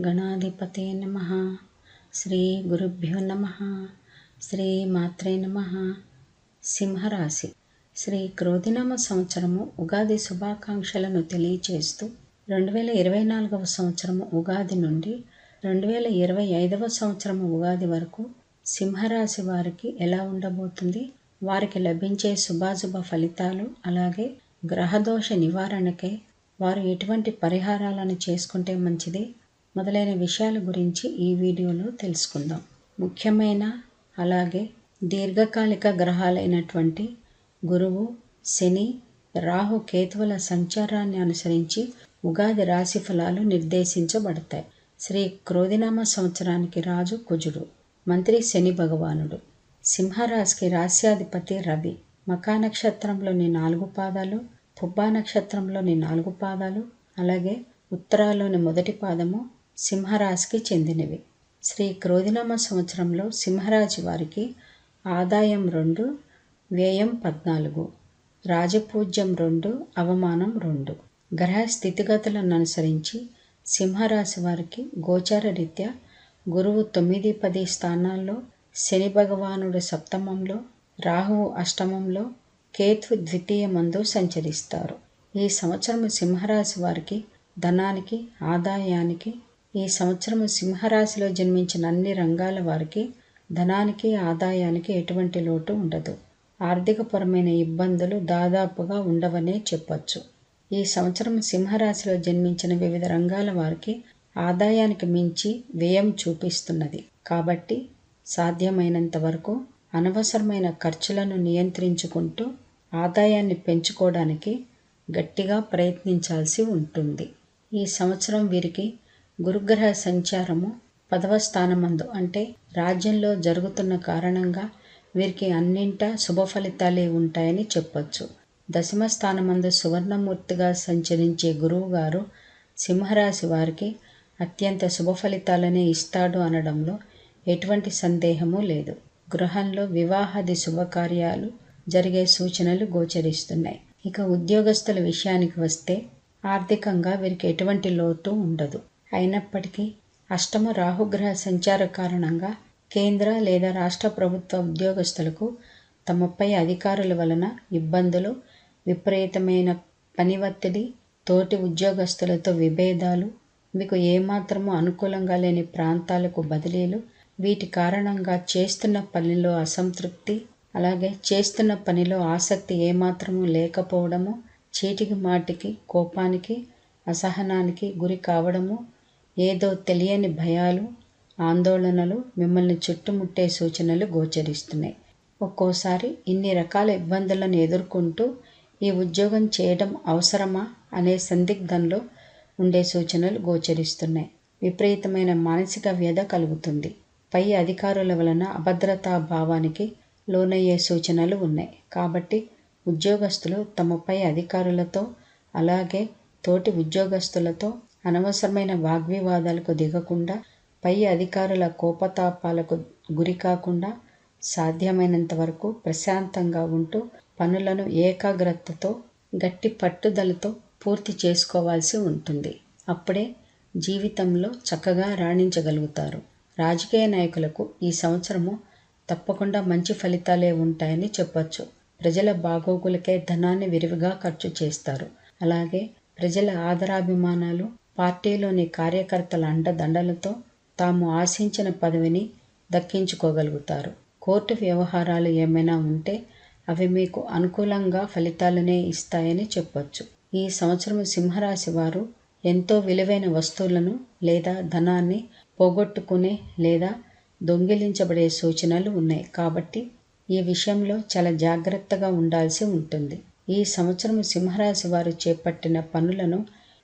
గణాధిపతే నమ. శ్రీ గురుభ్యో నమ. శ్రీ మాత్రే నమ. సింహరాశి. శ్రీ క్రోధినామ సంవత్సరము ఉగాది శుభాకాంక్షలను తెలియచేస్తూ రెండు వేల ఇరవై నాలుగవ సంవత్సరము ఉగాది నుండి రెండు వేల ఇరవై ఐదవ సంవత్సరము ఉగాది వరకు సింహరాశి వారికి ఎలా ఉండబోతుంది? వారికి లభించే శుభాశుభ ఫలితాలు అలాగే గ్రహదోష నివారణకై వారు ఎటువంటి పరిహారాలను చేసుకుంటే మంచిది? మొదలైన విషయాల గురించి ఈ వీడియోలో తెలుసుకుందాం. ముఖ్యమైన అలాగే దీర్ఘకాలిక గ్రహాలైనటువంటి గురువు శని రాహు కేతువుల సంచారాన్ని అనుసరించి ఉగాది రాశి ఫలాలు నిర్దేశించబడతాయి. శ్రీ క్రోధినామ సంవత్సరానికి రాజు కుజుడు మంత్రి శని భగవానుడు. సింహరాశికి రాశ్యాధిపతి రవి. మకా నక్షత్రంలోని నాలుగు పాదాలు పుబ్బా నక్షత్రంలోని నాలుగు పాదాలు అలాగే ఉత్తరాలోని మొదటి పాదము సింహరాశికి చెందినవి. శ్రీ క్రోధినామ సంవత్సరంలో సింహరాశి వారికి ఆదాయం రెండు వ్యయం పద్నాలుగు రాజపూజ్యం రెండు అవమానం రెండు. గ్రహ స్థితిగతులను అనుసరించి సింహరాశి వారికి గోచార రీత్యా గురువు తొమ్మిది పది స్థానాల్లో శని భగవానుడు సప్తమంలో రాహువు అష్టమంలో కేతు ద్వితీయ మందు సంచరిస్తారు. ఈ సంవత్సరం సింహరాశి వారికి ధనానికి ఆదాయానికి ఈ సంవత్సరం సింహరాశిలో జన్మించిన అన్ని రంగాల వారికి ధనానికి ఆదాయానికి ఎటువంటి లోటు ఉండదు. ఆర్థికపరమైన ఇబ్బందులు దాదాపుగా ఉండవనే చెప్పొచ్చు. ఈ సంవత్సరం సింహరాశిలో జన్మించిన వివిధ రంగాల వారికి ఆదాయానికి మించి వ్యయం చూపిస్తున్నది. కాబట్టి సాధ్యమైనంత వరకు అనవసరమైన ఖర్చులను నియంత్రించుకుంటూ ఆదాయాన్ని పెంచుకోవడానికి గట్టిగా ప్రయత్నించాల్సి ఉంటుంది. ఈ సంవత్సరం వీరికి గురుగ్రహ సంచారము పదవ స్థానమందు. అంటే రాజ్యంలో జరుగుతున్న కారణంగా వీరికి అన్నింటా శుభ ఫలితాలే ఉంటాయని చెప్పొచ్చు. దశమ స్థానమందు సువర్ణమూర్తిగా సంచరించే గురువు గారు సింహరాశి వారికి అత్యంత శుభ ఫలితాలనే ఇస్తాడు అనడంలో ఎటువంటి సందేహము లేదు. గృహంలో వివాహాది శుభకార్యాలు జరిగే సూచనలు గోచరిస్తున్నాయి. ఇక ఉద్యోగస్తుల విషయానికి వస్తే ఆర్థికంగా వీరికి ఎటువంటి లోటు ఉండదు. అయినప్పటికీ అష్టమ రాహుగ్రహ సంచార కారణంగా కేంద్ర లేదా రాష్ట్ర ప్రభుత్వ ఉద్యోగస్తులకు తమపై అధికారుల వలన ఇబ్బందులు విపరీతమైన పని ఒత్తిడి తోటి ఉద్యోగస్తులతో విభేదాలు మీకు ఏమాత్రము అనుకూలంగా లేని ప్రాంతాలకు బదిలీలు వీటి కారణంగా చేస్తున్న పనిలో అసంతృప్తి అలాగే చేస్తున్న పనిలో ఆసక్తి ఏమాత్రము లేకపోవడము చీటికి మాటికి కోపానికి అసహనానికి గురి కావడము ఏదో తెలియని భయాలు ఆందోళనలు మిమ్మల్ని చుట్టుముట్టే సూచనలు గోచరిస్తున్నాయి. ఒక్కోసారి ఇన్ని రకాల ఇబ్బందులను ఎదుర్కొంటూ ఈ ఉద్యోగం చేయడం అవసరమా అనే సందిగ్ధంలో ఉండే సూచనలు గోచరిస్తున్నాయి. విపరీతమైన మానసిక వ్యధ కలుగుతుంది. పై అధికారుల వలన అభద్రతా భావానికి లోనయ్యే సూచనలు ఉన్నాయి. కాబట్టి ఉద్యోగస్తులు తమపై అధికారులతో అలాగే తోటి ఉద్యోగస్తులతో అనవసరమైన వాగ్వివాదాలకు దిగకుండా పై అధికారుల కోపతాపాలకు గురి కాకుండా సాధ్యమైనంత వరకు ప్రశాంతంగా ఉంటూ పనులను ఏకాగ్రతతో గట్టి పట్టుదలతో పూర్తి చేసుకోవాల్సి ఉంటుంది. అప్పుడే జీవితంలో చక్కగా రాణించగలుగుతారు. రాజకీయ నాయకులకు ఈ సంవత్సరము తప్పకుండా మంచి ఫలితాలే ఉంటాయని చెప్పొచ్చు. ప్రజల బాగోగులకే ధనాన్ని విరివిగా ఖర్చు చేస్తారు. అలాగే ప్రజల ఆదరాభిమానాలు పార్టీలోని కార్యకర్తల అండదండలతో తాము ఆశించిన పదవిని దక్కించుకోగలుగుతారు. కోర్టు వ్యవహారాలు ఏమైనా ఉంటే అవి మీకు అనుకూలంగా ఫలితాలనే ఇస్తాయని చెప్పొచ్చు. ఈ సంవత్సరం సింహరాశి వారు ఎంతో విలువైన వస్తువులను లేదా ధనాన్ని పోగొట్టుకునే లేదా దొంగిలించబడే సూచనలు ఉన్నాయి. కాబట్టి ఈ విషయంలో చాలా జాగ్రత్తగా ఉండాల్సి ఉంటుంది. ఈ సంవత్సరం సింహరాశి వారు చేపట్టిన పనులను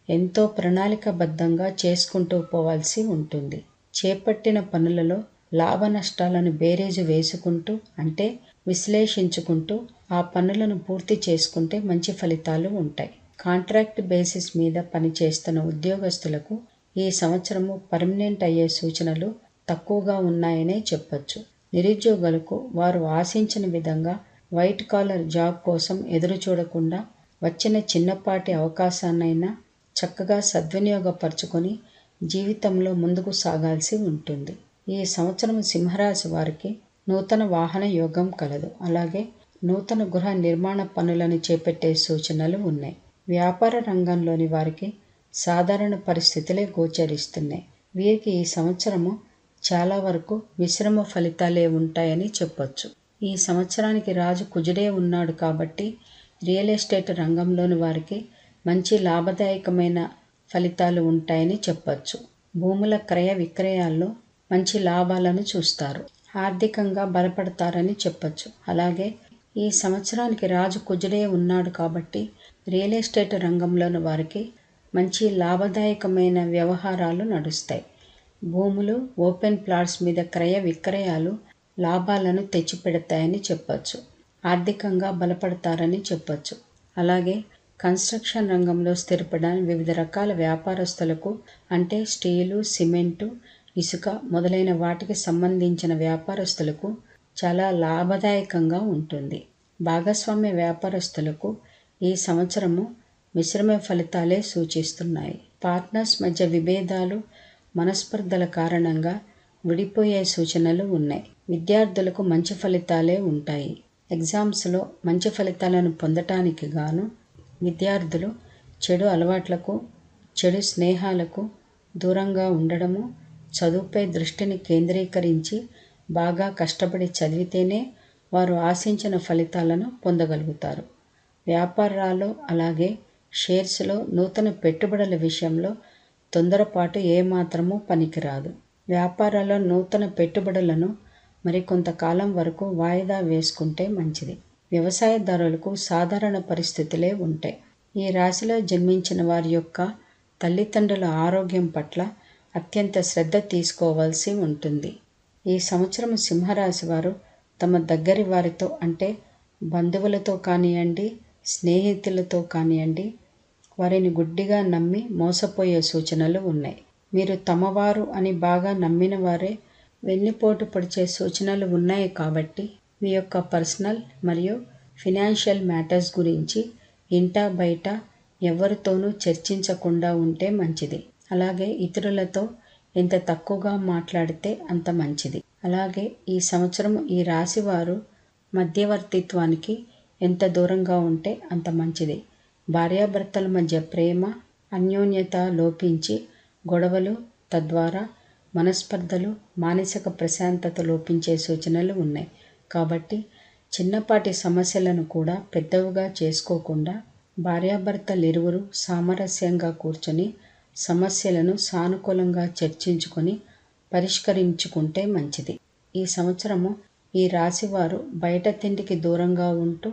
ఎంతో ప్రణాళికబద్ధంగా చేసుకుంటూ పోవాల్సి ఉంటుంది. చేపట్టిన పనులలో లాభ నష్టాలను బేరేజు వేసుకుంటూ అంటే విశ్లేషించుకుంటూ ఆ పనులను పూర్తి చేసుకుంటే మంచి ఫలితాలు ఉంటాయి. కాంట్రాక్ట్ బేసిస్ మీద పనిచేస్తున్న ఉద్యోగస్తులకు ఈ సంవత్సరము పర్మనెంట్ అయ్యే సూచనలు తక్కువగా ఉన్నాయనే చెప్పొచ్చు. నిరుద్యోగులకు వారు ఆశించిన విధంగా వైట్ కాలర్ జాబ్ కోసం ఎదురు చూడకుండా వచ్చిన చిన్నపాటి అవకాశాన్నైనా చక్కగా సద్వినియోగపరుచుకొని జీవితంలో ముందుకు సాగాల్సి ఉంటుంది. ఈ సంవత్సరం సింహరాశి వారికి నూతన వాహన యోగం కలదు. అలాగే నూతన గృహ నిర్మాణ పనులను చేపట్టే సూచనలు ఉన్నాయి. వ్యాపార రంగంలోని వారికి సాధారణ పరిస్థితులే గోచరిస్తున్నాయి. వీరికి ఈ సంవత్సరము చాలా వరకు మిశ్రమ ఫలితాలే ఉంటాయని చెప్పొచ్చు. ఈ సంవత్సరానికి రాజు కుజుడే ఉన్నాడు కాబట్టి రియల్ ఎస్టేట్ రంగంలోని వారికి మంచి లాభదాయకమైన ఫలితాలు ఉంటాయని చెప్పచ్చు. భూముల క్రయ విక్రయాల్లో మంచి లాభాలను చూస్తారు. ఆర్థికంగా బలపడతారని చెప్పచ్చు. అలాగే ఈ సంవత్సరానికి రాజు కుజుడే ఉన్నాడు కాబట్టి రియల్ ఎస్టేట్ రంగంలోని వారికి మంచి లాభదాయకమైన వ్యవహారాలు నడుస్తాయి. భూములు ఓపెన్ ప్లాట్స్ మీద క్రయ విక్రయాలు లాభాలను తెచ్చిపెడతాయని చెప్పచ్చు. ఆర్థికంగా బలపడతారని చెప్పచ్చు. అలాగే కన్స్ట్రక్షన్ రంగంలో స్థిరపడడానికి వివిధ రకాల వ్యాపారస్తులకు అంటే స్టీలు సిమెంటు ఇసుక మొదలైన వాటికి సంబంధించిన వ్యాపారస్తులకు చాలా లాభదాయకంగా ఉంటుంది. భాగస్వామ్య వ్యాపారస్తులకు ఈ సంవత్సరము మిశ్రమ ఫలితాలే సూచిస్తున్నాయి. పార్ట్నర్స్ మధ్య విభేదాలు మనస్పర్ధల కారణంగా విడిపోయే సూచనలు ఉన్నాయి. విద్యార్థులకు మంచి ఫలితాలే ఉంటాయి. ఎగ్జామ్స్లో మంచి ఫలితాలను పొందటానికి గాను విద్యార్థులు చెడు అలవాట్లకు చెడు స్నేహాలకు దూరంగా ఉండడము చదువుపై దృష్టిని కేంద్రీకరించి బాగా కష్టపడి చదివితేనే వారు ఆశించిన ఫలితాలను పొందగలుగుతారు. వ్యాపారాలు అలాగే షేర్స్లో నూతన పెట్టుబడుల విషయంలో తొందరపాటు ఏమాత్రమూ పనికిరాదు. వ్యాపారాల్లో నూతన పెట్టుబడులను మరికొంతకాలం వరకు వాయిదా వేసుకుంటే మంచిది. వ్యవసాయదారులకు సాధారణ పరిస్థితులే ఉంటాయి. ఈ రాశిలో జన్మించిన వారి యొక్క తల్లిదండ్రుల ఆరోగ్యం పట్ల అత్యంత శ్రద్ధ తీసుకోవాల్సి ఉంటుంది. ఈ సంవత్సరం సింహరాశి వారు తమ దగ్గరి వారితో అంటే బంధువులతో కానివ్వండి స్నేహితులతో కానివ్వండి వారిని గుడ్డిగా నమ్మి మోసపోయే సూచనలు ఉన్నాయి. మీరు తమవారు అని బాగా నమ్మిన వారే వెన్నుపోటు పొడిచే సూచనలు ఉన్నాయి కాబట్టి మీ యొక్క పర్సనల్ మరియు ఫినాన్షియల్ మ్యాటర్స్ గురించి ఇంటా బయట ఎవరితోనూ చర్చించకుండా ఉంటే మంచిది. అలాగే ఇతరులతో ఎంత తక్కువగా మాట్లాడితే అంత మంచిది. అలాగే ఈ సంవత్సరం ఈ రాశి వారు మధ్యవర్తిత్వానికి ఎంత దూరంగా ఉంటే అంత మంచిది. భార్యాభర్తల మధ్య ప్రేమ అన్యోన్యత లోపించి గొడవలు తద్వారా మనస్పర్ధలు మానసిక ప్రశాంతత లోపించే సూచనలు ఉన్నాయి. కాబట్టి చిన్నపాటి సమస్యలను కూడా పెద్దవిగా చేసుకోకుండా భార్యాభర్తలిరువురు సామరస్యంగా కూర్చొని సమస్యలను సానుకూలంగా చర్చించుకొని పరిష్కరించుకుంటే మంచిది. ఈ సంవత్సరము ఈ రాశివారు బయట తిండికి దూరంగా ఉంటూ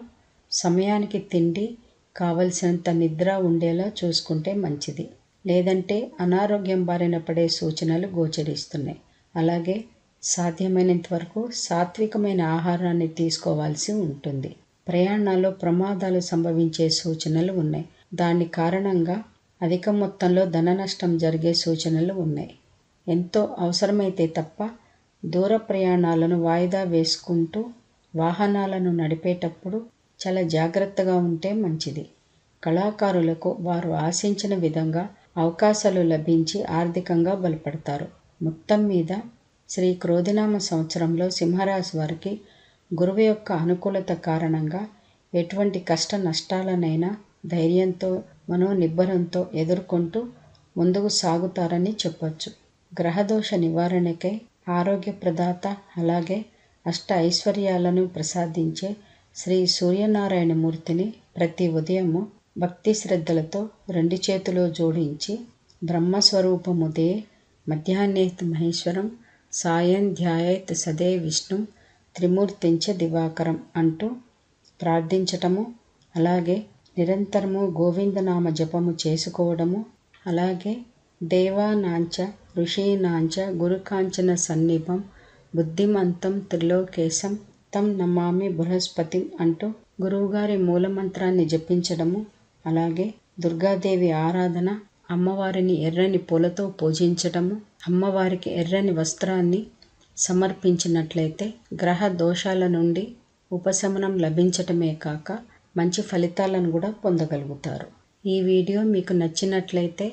సమయానికి తిండి కావలసినంత నిద్ర ఉండేలా చూసుకుంటే మంచిది. లేదంటే అనారోగ్యం బారిన పడే సూచనలు గోచరిస్తున్నాయి. అలాగే సాధ్యమైనంత వరకు సాత్వికమైన ఆహారాన్ని తీసుకోవాల్సి ఉంటుంది. ప్రయాణాల్లో ప్రమాదాలు సంభవించే సూచనలు ఉన్నాయి. దాని కారణంగా అధిక మొత్తంలో ధన నష్టం జరిగే సూచనలు ఉన్నాయి. ఎంతో అవసరమైతే తప్ప దూర ప్రయాణాలను వాయిదా వేసుకుంటూ వాహనాలను నడిపేటప్పుడు చాలా జాగ్రత్తగా ఉంటే మంచిది. కళాకారులకు వారు ఆశించిన విధంగా అవకాశాలు లభించి ఆర్థికంగా బలపడతారు. మొత్తం మీద శ్రీ క్రోధినామ సంవత్సరంలో సింహరాశి వారికి గురువు యొక్క అనుకూలత కారణంగా ఎటువంటి కష్ట నష్టాలనైనా ధైర్యంతో మనోనిబ్బరంతో ఎదుర్కొంటూ ముందుకు సాగుతారని చెప్పొచ్చు. గ్రహదోష నివారణకై ఆరోగ్య ప్రదాత అలాగే అష్ట ఐశ్వర్యాలను ప్రసాదించే శ్రీ సూర్యనారాయణ మూర్తిని ప్రతి ఉదయము భక్తి శ్రద్ధలతో రెండు చేతులు జోడించి బ్రహ్మస్వరూపముదే మధ్యాహ్నేత్ మహేశ్వరం సాయం ధ్యాయేత్ సదే విష్ణు త్రిమూర్తించ దివాకరం అంటూ ప్రార్థించటము అలాగే నిరంతరము గోవిందనామ జపము చేసుకోవడము అలాగే దేవానాంచ ఋషీనాంచ గురుకాంచన సన్నిభం బుద్ధిమంతం త్రిలోకేశం తం నమామి బృహస్పతి అంటూ గురువుగారి మూలమంత్రాన్ని జపించడము అలాగే దుర్గాదేవి ఆరాధన అమ్మవారిని ఎర్రని పూలతో పూజించటము అమ్మవారికి ఎర్రని వస్త్రాన్ని సమర్పించినట్లయితే గ్రహ దోషాల నుండి ఉపశమనం లభించటమే కాక మంచి ఫలితాలను కూడా పొందగలుగుతారు. ఈ వీడియో మీకు నచ్చినట్లయితే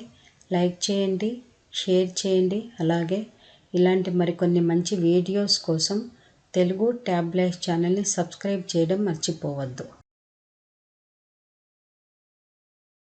లైక్ చేయండి షేర్ చేయండి అలాగే ఇలాంటి మరికొన్ని మంచి వీడియోస్ కోసం తెలుగు ట్యాబ్లెట్ ఛానల్ని సబ్స్క్రైబ్ చేయడం మర్చిపోవద్దు.